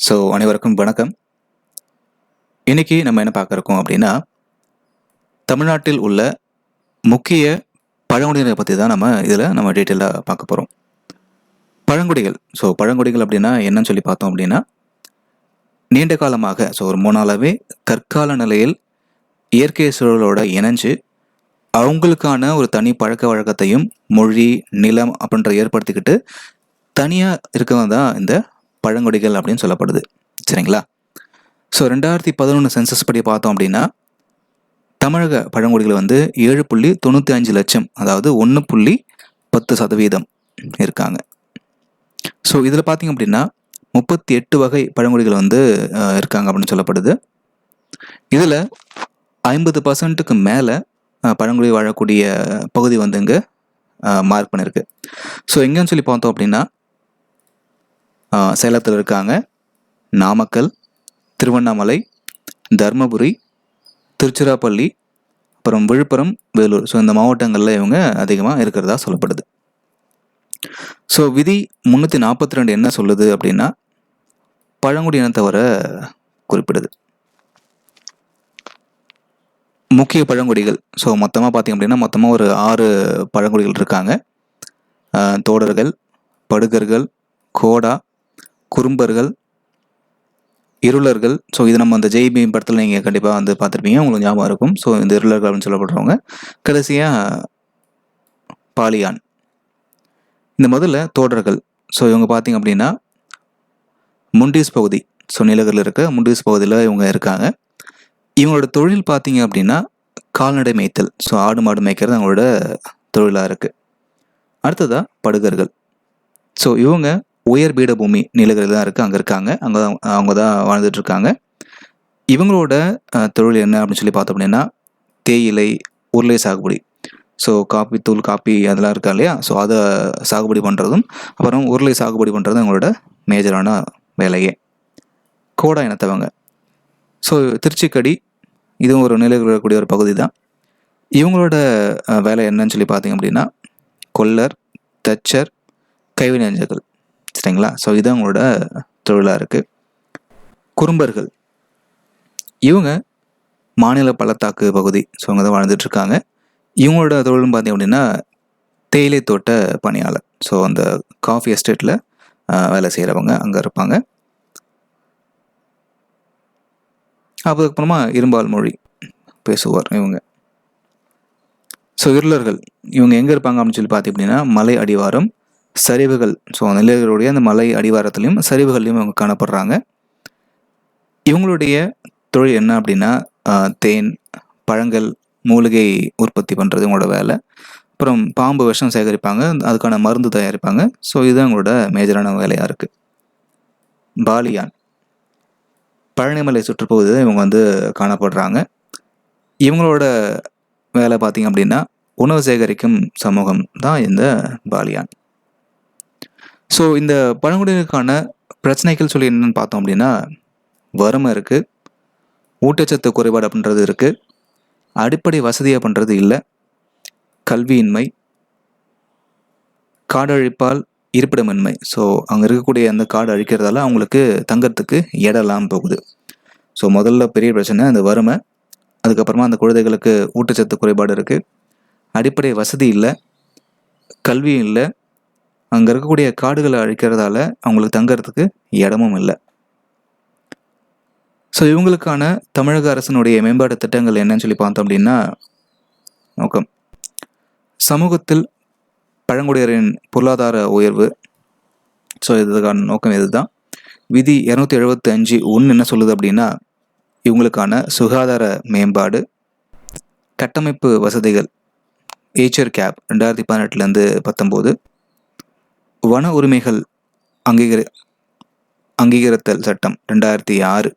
So அனைவருக்கும் வணக்கம். இன்னைக்கு நம்ம என்ன பார்க்குறோம் அப்படின்னா தமிழ்நாட்டில் உள்ள முக்கிய பழங்குடியினரை பற்றி தான் நம்ம இதில் நம்ம டீட்டெயிலாக பார்க்க போகிறோம் பழங்குடிகள். ஸோ பழங்குடிகள் அப்படின்னா என்னன்னு சொல்லி பார்த்தோம் அப்படின்னா நீண்ட காலமாக ஸோ ஒரு மூணாளாவே தற்கால நிலையில் இயற்கை சூழலோட இணைஞ்சு அவங்களுக்கான ஒரு தனி பழக்க வழக்கத்தையும் மொழி நிலம் அப்படின்ற ஏற்படுத்திக்கிட்டு தனியாக இருக்கவங்க தான் இந்த பழங்குடிகள் அப்படின்னு சொல்லப்படுது. சரிங்களா? ஸோ ரெண்டாயிரத்தி பதினொன்று சென்சஸ் படி பார்த்தோம் அப்படின்னா தமிழக பழங்குடிகள் வந்து ஏழு புள்ளி தொண்ணூற்றி அஞ்சு லட்சம் அதாவது ஒன்று புள்ளி பத்து சதவீதம் இருக்காங்க. ஸோ இதில் பார்த்தீங்க அப்படின்னா முப்பத்தி எட்டு வகை பழங்குடிகள் வந்து இருக்காங்க அப்படின்னு சொல்லப்படுது. இதில் ஐம்பது பர்சன்ட்டுக்கு மேலே பழங்குடி வாழக்கூடிய பகுதி வந்து இங்கே மார்க் பண்ணியிருக்கு ஸோ எங்கேன்னு சொல்லி பார்த்தோம் அப்படின்னா சேலத்தில் இருக்காங்க. நாமக்கல் திருவண்ணாமலை தர்மபுரி திருச்சிராப்பள்ளி அப்புறம் விழுப்புரம் வேலூர். ஸோ இந்த மாவட்டங்களில் இவங்க அதிகமாக இருக்கிறதா சொல்லப்படுது. ஸோ விதி முந்நூற்றி நாற்பத்தி ரெண்டு என்ன சொல்லுது அப்படின்னா பழங்குடி இனத்தவரை குறிப்பிடுது. முக்கிய பழங்குடிகள். ஸோ மொத்தமாக பார்த்தீங்க அப்படின்னா மொத்தமாக ஒரு ஆறு பழங்குடிகள் இருக்காங்க. தோடர்கள் படுகர்கள் கோடா குறும்பர்கள் இருளர்கள். ஸோ இது நம்ம அந்த ஜெய்பி படத்தில் நீங்கள் கண்டிப்பாக வந்து பார்த்துருப்பீங்க. உங்களுக்கு ஞாபகம் இருக்கும். ஸோ இந்த இருளர்கள் அப்படின்னு சொல்லப்படுறவங்க. கடைசியாக பாலியான். இந்த முதல்ல தோடர்கள். ஸோ இவங்க பார்த்தீங்க அப்படின்னா முண்டீஸ் பகுதி. ஸோ நீலகரில் இருக்க முண்டீஸ் பகுதியில் இவங்க இருக்காங்க. இவங்களோட தொழில் பார்த்தீங்க அப்படின்னா கால்நடை மேய்த்தல். ஸோ ஆடு மாடு மேய்க்கிறது அவங்களோட தொழிலாக இருக்குது அடுத்ததாக படுகர்கள். ஸோ இவங்க உயர் பீடபூமி நீலகிரியில் தான் இருக்குது அங்கே இருக்காங்க. அங்கே தான் அவங்க தான் வாழ்ந்துட்டு இருக்காங்க. இவங்களோட தொழில் என்ன அப்படின்னு சொல்லி பார்த்தோம் அப்படின்னா தேயிலை உருளை சாகுபடி. ஸோ காப்பி தூள் காப்பி அதெல்லாம் இருக்கா இல்லையா? ஸோ அதை சாகுபடி பண்ணுறதும் அப்புறம் உருளை சாகுபடி பண்ணுறதும் அவங்களோட மேஜரான வேலையே. கோடா இனத்தவங்க. ஸோ திருச்சிக்கடி இதுவும் ஒரு நிலையில் இருக்கக்கூடிய ஒரு பகுதி தான். இவங்களோட வேலை என்னன்னு சொல்லி பார்த்தீங்க அப்படின்னா கொல்லர் தச்சர் கைவினைஞர்கள் சரிங்களா? ஸோ இது அவங்களோட தொழிலாக இருக்குது குறும்பர்கள். இவங்க மாநில பள்ளத்தாக்கு பகுதி ஸோ அவங்க தான் வாழ்ந்துட்டு இருக்காங்க இவங்களோட தொழில்னு பார்த்தீங்க அப்படின்னா தேயிலை தோட்ட பணியாளர். ஸோ அந்த காஃபி எஸ்டேட்டில் வேலை செய்கிறவங்க அங்கே இருப்பாங்க. அதுக்கப்புறமா இரும்பால் மொழி பேசுவார் இவங்க. ஸோ இருளர்கள் இவங்க எங்கே இருப்பாங்க அப்படின்னு சொல்லி பார்த்தீங்க அப்படின்னா மலை அடிவாரம் சரிவுகள் ஸோ நிலையர்களுடைய அந்த மலை அடிவாரத்துலையும் சரிவுகள்லையும் அவங்க காணப்படுறாங்க. இவங்களுடைய தொழில் என்ன அப்படின்னா தேன் பழங்கள் மூலிகை உற்பத்தி பண்ணுறது இவங்களோட வேலை. அப்புறம் பாம்பு விஷம் சேகரிப்பாங்க அதுக்கான மருந்து தயாரிப்பாங்க. ஸோ இதுதான் அவங்களோட மேஜரான வேலையாக இருக்குது பாலியான். பழனிமலை சுற்றுப்பகுதியில் இவங்க வந்து காணப்படுறாங்க. இவங்களோட வேலை பார்த்தீங்க அப்படின்னா உணவு சேகரிக்கும் சமூகம் தான் இந்த பாலியான். ஸோ இந்த பழங்குடியினருக்கான பிரச்சனைகள் சொல்லி என்னென்னு பார்த்தோம் அப்படின்னா வறுமை இருக்குது ஊட்டச்சத்து குறைபாடு அப்படின்றது இருக்குது அடிப்படை வசதியாக பண்ணுறது இல்லை கல்வியின்மை காடழிப்பால் இருப்பிடமின்மை. ஸோ அங்கே இருக்கக்கூடிய அந்த காடு அழிக்கிறதால அவங்களுக்கு தங்கறதுக்கு இடம்லாம் போகுது. ஸோ முதல்ல பெரிய பிரச்சனை அந்த வறுமை அதுக்கப்புறமா அந்த குழந்தைகளுக்கு ஊட்டச்சத்து குறைபாடு இருக்குது அடிப்படை வசதி இல்லை கல்வியும் இல்லை அங்கே இருக்கக்கூடிய காடுகளை அழிக்கிறதால அவங்களுக்கு தங்கிறதுக்கு இடமும் இல்லை. ஸோ இவங்களுக்கான தமிழக அரசினுடைய மேம்பாட்டு திட்டங்கள் என்னன்னு சொல்லி பார்த்தோம் அப்படின்னா நோக்கம். சமூகத்தில் பழங்குடியரின் பொருளாதார உயர்வு. ஸோ இதுக்கான நோக்கம் இதுதான். விதி இரநூத்தி எழுபத்தி அஞ்சு ஒன்று என்ன சொல்லுது அப்படின்னா இவங்களுக்கான சுகாதார மேம்பாடு கட்டமைப்பு வசதிகள் ஏச்சர் கேப் ரெண்டாயிரத்தி பதினெட்டுலேருந்து பத்தொம்போது வன உரிமைகள் அங்கீகரி அங்கீகரித்தல் சட்டம் ரெண்டாயிரத்தி ஆறு.